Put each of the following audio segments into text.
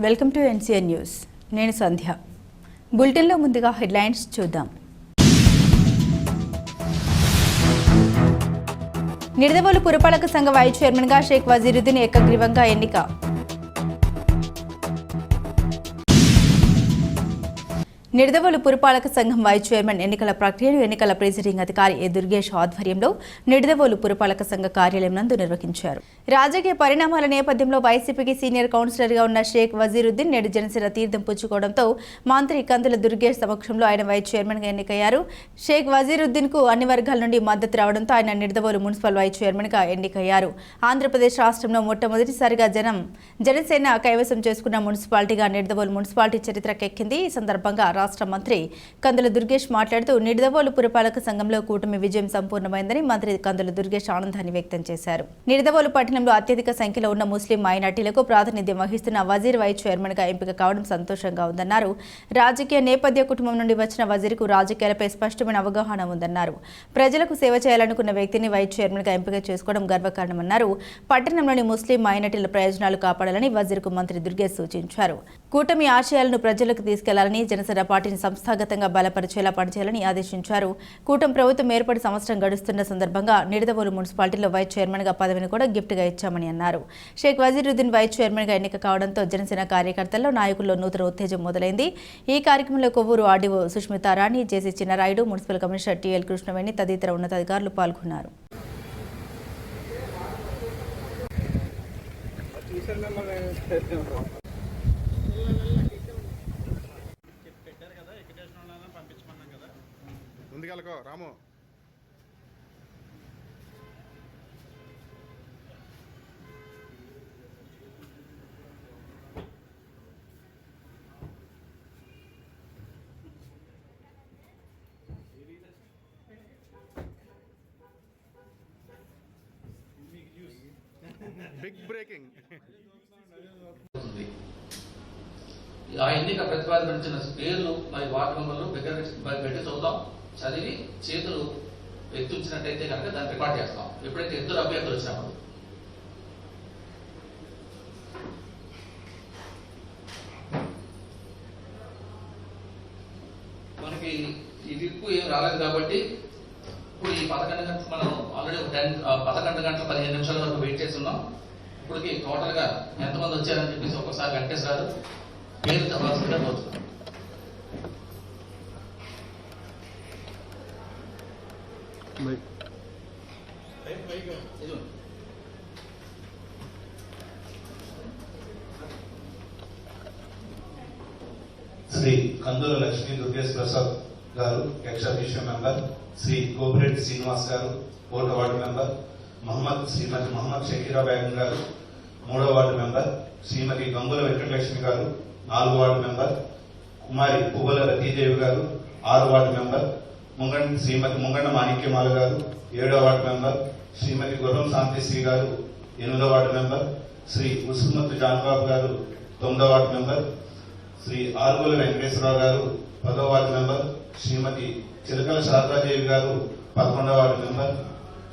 Welcome to NCN news. నేను సంధ్య. బులెటిన్లో ముందుగా హెడ్లైన్స్ చూద్దాం. నిడదవోలు పురపాలక సంఘ వైస్ చైర్మన్గా షేక్ వజీరుద్దీన్ ఏకగ్రీవంగా ఎన్నిక. నిడదవోలు పురపాలక సంఘం వైస్ చైర్మన్ ఎన్నికల ప్రక్రియను ఎన్నికల ప్రిజైడింగ్ అధికారి ఏ దుర్గేష్ ఆధ్వర్యంలో నిడదవోలు పురపాలక సంఘ కార్యాలయం నందు నిర్వహించారు. రాజకీయ పరిణామాల నేపథ్యంలో వైసీపీకి సీనియర్ కౌన్సిలర్గా ఉన్న షేక్ వజీరుద్దీన్ నేడు జనసేన తీర్థం పుచ్చుకోవడంతో మంత్రి కందుల దుర్గేష్ సమక్షంలో ఆయన వైస్ చైర్మన్గా ఎన్నికయ్యారు. షేక్ వజీరుద్దీన్కు అన్ని వర్గాల నుండి మద్దతు రావడంతో ఆయన నిడదవోలు మున్సిపల్ వైస్ చైర్మన్గా ఎన్నికయ్యారు. ఆంధ్రప్రదేశ్ రాష్ట్రంలో మొట్టమొదటిసారిగా జనం జనసేన కైవసం చేసుకున్న మున్సిపాలిటీగా నిడదవోలు మున్సిపాలిటీ చరిత్రకెక్కింది. ఈ సందర్భంగా రాష్ట్ర మంత్రి కందుల దుర్గేష్ మాట్లాడుతూ నిడదవోలు పురపాలక సంఘంలో కూటమి విజయం సంపూర్ణమైందని మంత్రి కందుల దుర్గేష్ ఆనందాన్ని వ్యక్తం చేశారు. నిడదవోలు పట్టణంలో అత్యధిక సంఖ్యలో ఉన్న ముస్లిం మైనార్టీలకు ప్రాతినిధ్యం వహిస్తున్న వజీర్ వైస్ చైర్మన్గా ఎంపిక కావడం సంతోషంగా ఉందన్నారు. రాజకీయ నేపథ్య కుటుంబం నుండి వచ్చిన వజీర్కు రాజకీయాలపై స్పష్టమైన అవగాహన ఉందన్నారు. ప్రజలకు సేవ చేయాలనుకున్న వ్యక్తిని వైస్ చైర్మన్గా ఎంపిక చేసుకోవడం గర్వకారణమన్నారు. పట్టణంలోని ముస్లిం మైనార్టీల ప్రయోజనాలు కాపాడాలని వజీర్కు మంత్రి దుర్గేష్ సూచించారు. కూటమి ఆశయాలను ప్రజలకు తీసుకెళ్ళాలని జనసేన పార్టీని సంస్థాగతంగా బలపరిచేలా పనిచేయాలని ఆదేశించారు. కూటమి ప్రభుత్వం ఏర్పడి సంవత్సరం గడుస్తున్న సందర్భంగా నిడదవోలు మున్సిపాలిటీలో వైస్ చైర్మన్గా పదవిని కూడా గిఫ్ట్గా ఇచ్చామని అన్నారు. షేక్ వజీరుద్దీన్ వైస్ చైర్మన్గా ఎన్నిక కావడంతో జనసేన కార్యకర్తల్లో నాయకుల్లో నూతన ఉత్తేజం మొదలైంది. ఈ కార్యక్రమంలో Kovvur RDO Sushmita Rani JC Chinnarayudu municipal commissioner TL Krishnaveni తదితర ఉన్నతాధికారులు పాల్గొన్నారు. ముందుకెళ్ళకో రాము. బిగ్ బ్రేకింగ్ ఆ ఎన్నిక ప్రతిపాదించిన పేర్లు మరి వార్డు మెంబర్లు దగ్గర మరి పెట్టి చూద్దాం. చదివి చేతులు ఎత్తుంచినట్టయితే కనుక దాన్ని రికార్డ్ చేస్తాం. ఎప్పుడైతే ఇద్దరు అభ్యర్థులు వచ్చినప్పుడు మనకి ఈ విప్పు ఏం రాలేదు కాబట్టి ఇప్పుడు ఈ పదకొండు గంటలు మనం ఆల్రెడీ ఒక టెన్ పదకొండు గంటల పదిహేను నిమిషాల వరకు వెయిట్ చేస్తున్నాం. ఇప్పటికి టోటల్గా ఎంతమంది వచ్చారని చెప్పేసి ఒకసారి వెంకటేష్ గారు పేరు చెప్పాల్సిందిగా పోతున్నాం ఇదిగో. శ్రీ కందుల Lakshmi Durgesh Prasad garu ex official member Shri Kopireddy Srinivas garu fourth ward member Mohammed Shrimati Mohammed Shakira Begum garu మూడో వార్డు మెంబర్ శ్రీమతి గంగుల వెంకటలక్ష్మి గారు నాలుగో వార్డు మెంబర్ కుమారి పువ్వుల రతీదేవి గారు ఆరు వార్డు మెంబర్ ముంగండి శ్రీమతి ముంగండ మాణిక్యమాల గారు ఏడో వార్డు మెంబర్ శ్రీమతి గుర్రం శాంతిశ్రీ గారు ఎనిమిదో వార్డు మెంబర్ శ్రీ ఉసుమత్ జాన్బాబు గారు తొమ్మిదో వార్డు మెంబర్ శ్రీ ఆరుగుల వెంకటేశ్వరరావు గారు పదో ward member Shrimati Chilakala Sharada Devi garu పదకొండవ ward member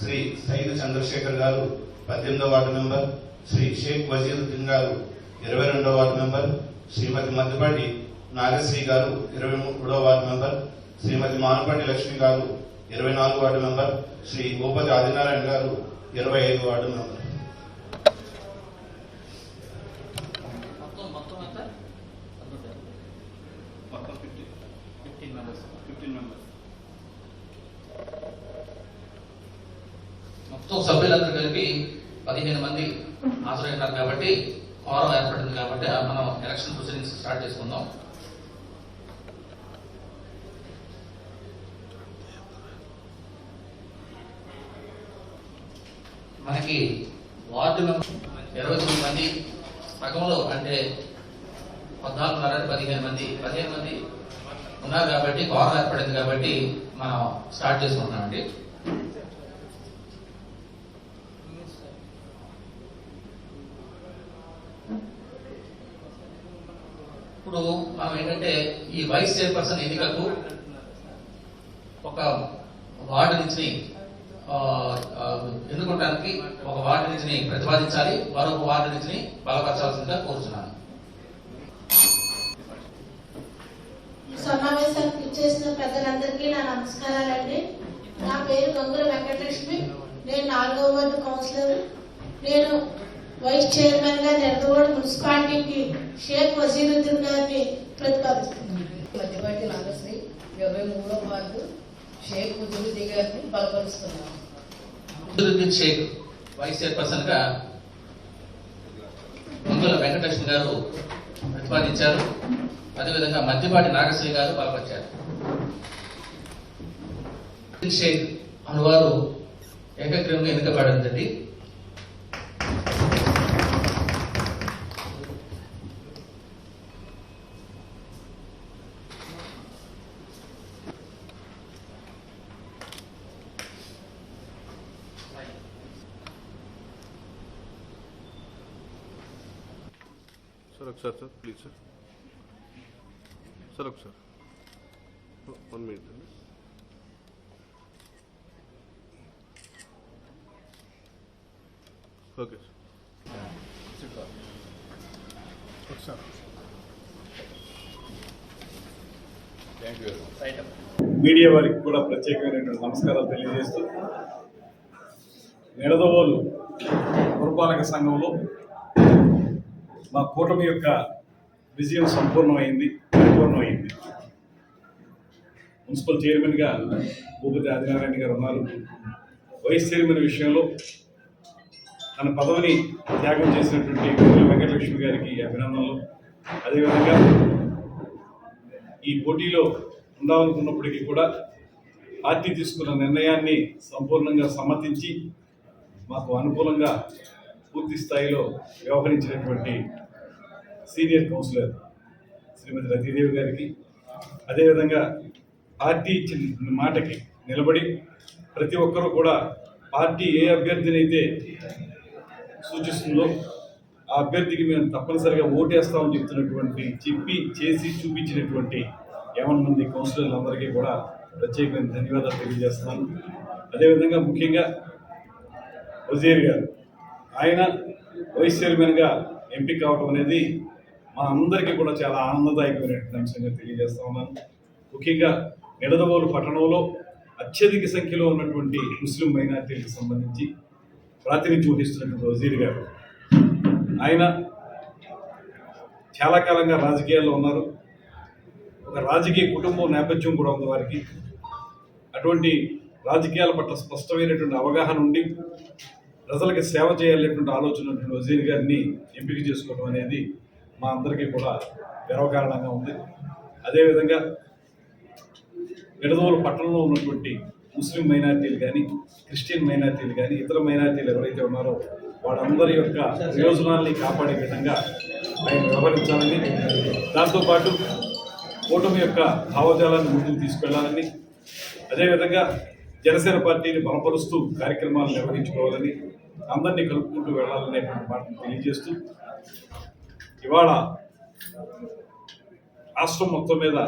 Shri Syed Chandrasekhar garu పద్దెనిమిదో ward member Shri Sheikh వజీరుద్దీన్ garu ఇరవై రెండవ వార్డు మెంబర్ శ్రీమతి మద్దిపాటి నాగశ్రీ గారు ఇరవై మూడవ వార్డు మెంబర్ శ్రీమతి మానపాటి లక్ష్మి గారు ఇరవై నాలుగు వార్డు మెంబర్. శ్రీ గోపతి ఆదినారాయణ గారు ఇరవై ఐదు వార్డు మెంబర్. మొత్తం సభ్యులందరూ కలిపి పదిహేను మంది హాజరైనారు కాబట్టి కోరం ఏర్పడింది కాబట్టి మనం ఎలక్షన్ ప్రొసీడింగ్స్ స్టార్ట్ చేసుకుందాం. మనకి వార్డు మెంబర్ ఇరవై తొమ్మిది మంది సగంలో అంటే పద్నాలుగున్నర పదిహేను మంది పదిహేను మంది ఉన్నారు కాబట్టి కోరం ఏర్పడింది కాబట్టి మనం స్టార్ట్ చేసుకుంటున్నామండి. ఇప్పుడు మనం ఏంటంటే ఈ వైస్ చైర్పర్సన్ ఎన్నికకు ఒక వార్డు నుంచి ఎన్నుకోవడానికి ఒక వార్డు నిధిని ప్రతిపాదించాలి మరొక వార్డు నిధిని బలపరచాల్సిందిగా కోరుతున్నాను సమావేశానికి ఇచ్చేసిన పెద్దలందరికీ నా నమస్కారాలండి. నా పేరు గంగుల వెంకటలక్ష్మి. నేను నాలుగో వార్డు కౌన్సిలర్. నేను వైస్ చైర్మన్గా నెరదోడు మున్సిపాలిటీకి షేక్ వసీరుద్దీన్ గారిని ప్రతిపాదిస్తున్నాను. మధ్యపాటి నాగశ్రీ ఇరవై మూడో వార్డు. షేక్ గారిని షేక్ వైస్ చైర్పర్సన్గా మంగుల గారు ప్రతిపాదించారు. అదేవిధంగా మధ్యపాటి నాగశ్రీ గారు బలపరిచారు షేక్ అనువారు ఏకగ్రీవంగా ఎన్నికబడిందండి sir sir please sir. Sir ఒకసారి. వన్ మినిట్ అండి. Okay sir. ఒకసారి. మీడియా వారికి కూడా ప్రత్యేకమైనటువంటి నమస్కారాలు తెలియజేస్తూ నిడదవోలు పురపాలక సంఘంలో మా కూటమి యొక్క విజయం సంపూర్ణమైంది పరిపూర్ణమైంది. మున్సిపల్ చైర్మన్గా భూపతి ఆదినారాయణ గారు ఉన్నారు. వైస్ చైర్మన్ విషయంలో తన పదవిని త్యాగం చేసినటువంటి వెంకటలక్ష్మి గారికి అభినందనలు. అదేవిధంగా ఈ పోటీలో ఉండాలనుకున్నప్పటికీ కూడా పార్టీ తీసుకున్న నిర్ణయాన్ని సంపూర్ణంగా సమ్మతించి మాకు అనుకూలంగా పూర్తి స్థాయిలో వ్యవహరించినటువంటి సీనియర్ కౌన్సిలర్ శ్రీమతి రతీదేవి గారికి అదేవిధంగా పార్టీ ఇచ్చిన మాటకి నిలబడి ప్రతి ఒక్కరూ కూడా పార్టీ ఏ అభ్యర్థిని అయితే సూచిస్తుందో ఆ అభ్యర్థికి మేము తప్పనిసరిగా ఓటేస్తామని చెప్తున్నటువంటి చెప్పి చేసి చూపించినటువంటి యావన్ మంది కౌన్సిలర్లందరికీ కూడా ప్రత్యేకమైన ధన్యవాదాలు తెలియజేస్తున్నాను. అదేవిధంగా ముఖ్యంగా వజీర్ గారు ఆయన వైస్ చైర్మన్గా ఎంపిక కావడం అనేది మన అందరికీ కూడా చాలా ఆనందదాయకమైనటువంటి అంశంగా తెలియజేస్తా ఉన్నాను. ముఖ్యంగా నిడదవోలు పట్టణంలో అత్యధిక సంఖ్యలో ఉన్నటువంటి ముస్లిం మైనార్టీలకు సంబంధించి ప్రాతినిధ్యం వహిస్తున్నటువంటి వజీర్ గారు. ఆయన చాలా కాలంగా రాజకీయాల్లో ఉన్నారు. ఒక రాజకీయ కుటుంబం నేపథ్యం కూడా ఉంది వారికి. అటువంటి రాజకీయాల పట్ల స్పష్టమైనటువంటి అవగాహన ఉండి ప్రజలకు సేవ చేయాలనేటువంటి ఆలోచన వజీర్ గారిని ఎంపిక చేసుకోవడం అనేది మా అందరికీ కూడా గర్వకారణంగా ఉంది. అదేవిధంగా నిడదవోలు పట్టణంలో ఉన్నటువంటి ముస్లిం మైనార్టీలు కానీ క్రిస్టియన్ మైనార్టీలు కానీ ఇతర మైనార్టీలు ఎవరైతే ఉన్నారో వాళ్ళందరి యొక్క ప్రయోజనాల్ని కాపాడే విధంగా ఆయన వ్యవహరించాలని దాంతోపాటు కూటమి యొక్క భావజాలాన్ని ముందుకు తీసుకెళ్ళాలని అదేవిధంగా జనసేన పార్టీని బలపరుస్తూ కార్యక్రమాలు నిర్వహించుకోవాలని అందరినీ కలుపుకుంటూ వెళ్ళాలనేటువంటి మాటను తెలియజేస్తూ ఇవాళ రాష్ట్రం మొత్తం మీద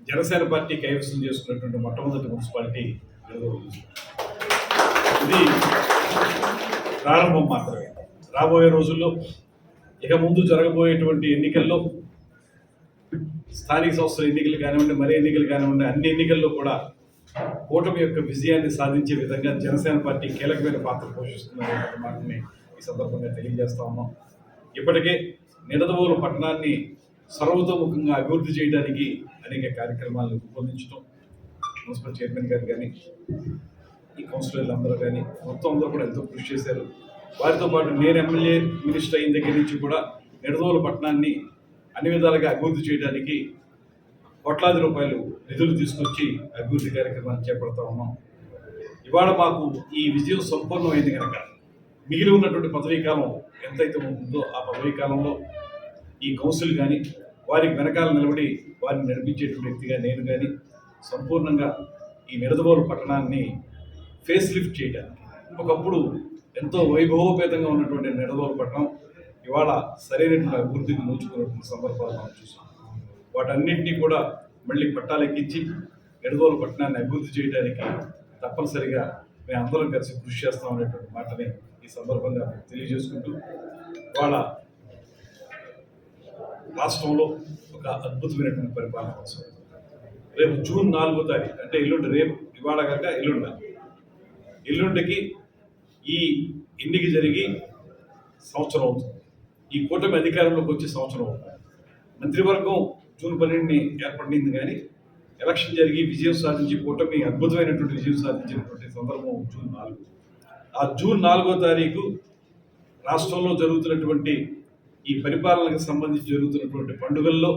జనసేన పార్టీ కైవసం చేసుకున్నటువంటి మొట్టమొదటి మున్సిపాలిటీ ఇది ప్రారంభం మాత్రమే. రాబోయే రోజుల్లో ఇక ముందు జరగబోయేటువంటి ఎన్నికల్లో స్థానిక సంస్థల ఎన్నికలు కానివ్వండి మరే ఎన్నికలు కానివ్వండి అన్ని ఎన్నికల్లో కూడా కూటమి యొక్క విజయాన్ని సాధించే విధంగా జనసేన పార్టీ కీలకమైన పాత్ర పోషిస్తుందనే మాటని ఈ సందర్భంగా తెలియజేస్తా ఉన్నాం. ఇప్పటికే నిడదవోలు పట్టణాన్ని సర్వతోముఖంగా అభివృద్ధి చేయడానికి అనేక కార్యక్రమాలను రూపొందించడం మున్సిపల్ చైర్మన్ గారు కానీ ఈ కౌన్సిలర్లు అందరూ కానీ మొత్తం అందరూ కూడా ఎంతో కృషి చేశారు. వారితో పాటు నేను ఎమ్మెల్యే మినిస్టర్ అయిన దగ్గర నుంచి కూడా నిడదవోలు పట్టణాన్ని అన్ని విధాలుగా అభివృద్ధి చేయడానికి కోట్లాది రూపాయలు నిధులు తీసుకొచ్చి అభివృద్ధి కార్యక్రమాన్ని చేపడతా ఉన్నాం. ఇవాళ మాకు ఈ విజయం సంపూర్ణమైంది కనుక మిగిలి ఉన్నటువంటి పదవీ కాలం ఎంతైతే ఉంటుందో ఆ పదవీ కాలంలో ఈ కౌన్సిల్ కానీ వారికి వెనకాల నిలబడి వారిని నడిపించేటువంటి వ్యక్తిగా నేను కానీ సంపూర్ణంగా ఈ నిడదవోలు పట్టణాన్ని ఫేస్ లిఫ్ట్ చేయడానికి ఒకప్పుడు ఎంతో వైభవోపేతంగా ఉన్నటువంటి నిడదవోలు పట్టణం ఇవాళ సరైనటువంటి అభివృద్ధిని నోచుకున్నటువంటి సందర్భాలు మనం చూసాం వాటన్నింటినీ కూడా మళ్ళీ పట్టాలెక్కించి నిడదవోలు పట్టణాన్ని అభివృద్ధి చేయడానికి తప్పనిసరిగా మేము అందరం కలిసి కృషి చేస్తాం అనేటువంటి మాటని ఈ సందర్భంగా తెలియజేసుకుంటూ వాళ్ళ రాష్ట్రంలో ఒక అద్భుతమైనటువంటి పరిపాలన కోసం. రేపు జూన్ నాలుగో తారీఖు అంటే ఎల్లుండి రేపు ఇవాళ కాక ఎల్లుండ. ఎల్లుండికి ఈ ఎన్నిక జరిగి సంవత్సరం అవుతుంది. ఈ కూటమి అధికారంలోకి వచ్చే సంవత్సరం అవుతుంది. మంత్రివర్గం జూన్ పన్నెండుని ఏర్పడింది కానీ ఎలక్షన్ జరిగి విజయం సాధించి కూటమి అద్భుతమైనటువంటి విజయం సాధించినటువంటి సందర్భం జూన్ నాలుగు. ఆ జూన్ నాలుగో తారీఖు రాష్ట్రంలో జరుగుతున్నటువంటి ఈ పరిపాలనకు సంబంధించి జరుగుతున్నటువంటి పండుగల్లో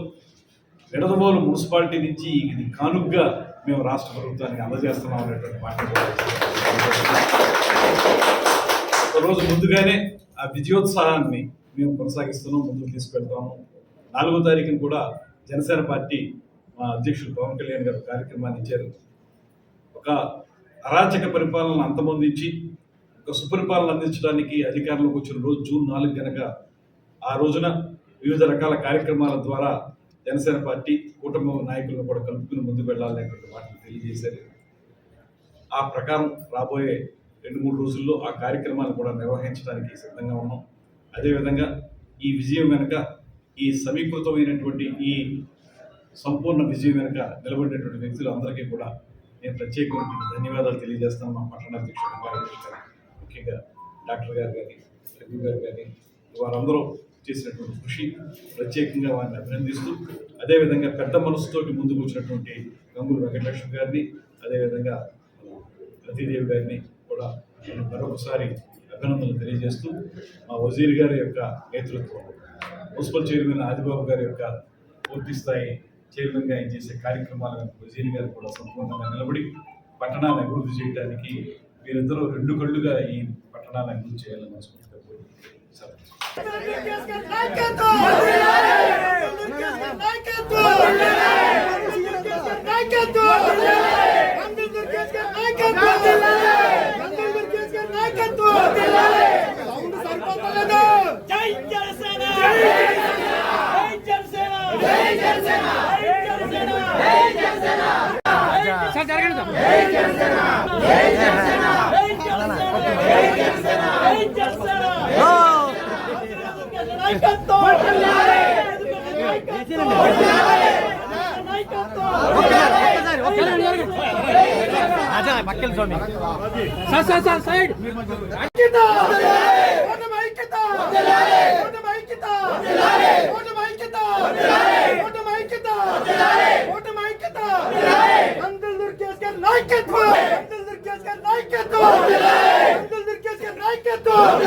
నిడదవోలు మున్సిపాలిటీ నుంచి ఇది కానుగ్గా మేము రాష్ట్ర ప్రభుత్వానికి అందజేస్తున్నాం అనేటువంటి మాట ఒకరోజు ఒక రోజు ముందుగానే ఆ విజయోత్సాహాన్ని మేము కొనసాగిస్తున్నాం ముందుకు తీసుకెళ్తాము నాలుగో తారీఖున కూడా జనసేన పార్టీ మా అధ్యక్షుడు పవన్ కళ్యాణ్ గారు కార్యక్రమాన్ని ఇచ్చారు. ఒక అరాచక పరిపాలన అంతమొందించి ఒక సుపరిపాలన అందించడానికి అధికారంలోకి వచ్చిన రోజు జూన్ నాలుగు కనుక ఆ రోజున వివిధ రకాల కార్యక్రమాల ద్వారా జనసేన పార్టీ కూటమి నాయకులను కూడా కలుపుకుని ముందుకు వెళ్ళాలనేటువంటి వాటిని తెలియజేశారు. ఆ ప్రకారం రాబోయే రెండు మూడు రోజుల్లో ఆ కార్యక్రమాలు కూడా నిర్వహించడానికి సిద్ధంగా ఉన్నాం. అదేవిధంగా ఈ విజయం వెనుక ఈ సమీకృతమైనటువంటి ఈ సంపూర్ణ విజయం వెనుక నిలబడినటువంటి వ్యక్తులు అందరికీ కూడా నేను ప్రత్యేకమైన ధన్యవాదాలు తెలియజేస్తాను. మా పట్టణ అధ్యక్షుడు ముఖ్యంగా డాక్టర్ గారు కానీ రవి గారు కానీ వారందరూ చేసినటువంటి కృషి ప్రత్యేకంగా వారిని అభినందిస్తూ అదేవిధంగా పెద్ద మనసుతోటి ముందుకు వచ్చినటువంటి గంగులు వెంకటలక్ష్మి గారిని అదేవిధంగా రతీదేవి గారిని కూడా నేను మరొకసారి అభినందనలు తెలియజేస్తూ మా వజీర్ గారి యొక్క నేతృత్వం మున్సిపల్ చైర్మన్ ఆదిబాబు గారి యొక్క పూర్తి స్థాయి చైర్మన్గా ఆయన చేసే కార్యక్రమాలను వజీర్ గారు కూడా సంపూర్ణంగా నిలబడి పట్టణాన్ని అభివృద్ధి చేయడానికి వీరిద్దరూ రెండు కళ్ళుగా ఈ పట్టణాన్ని అభివృద్ధి చేయాలని మనస్ఫూర్తిగా కోరుకుంటున్నాను. జనసేన జనసేన జనసేన జరగండి జనసేన నాయకత్వం సార్ సార్ సార్ సైడ్ ఐక్యత ఓటమి ఐక్యత ఓటమి ఐక్యత ఓటమి ఐక్యత ఓటమి ఐక్యత ఓటమి ఐక్యత నందల్ దుర్గేష్ గారి నాయకత్వం నందల్ దుర్గేష్ గారి నాయకత్వం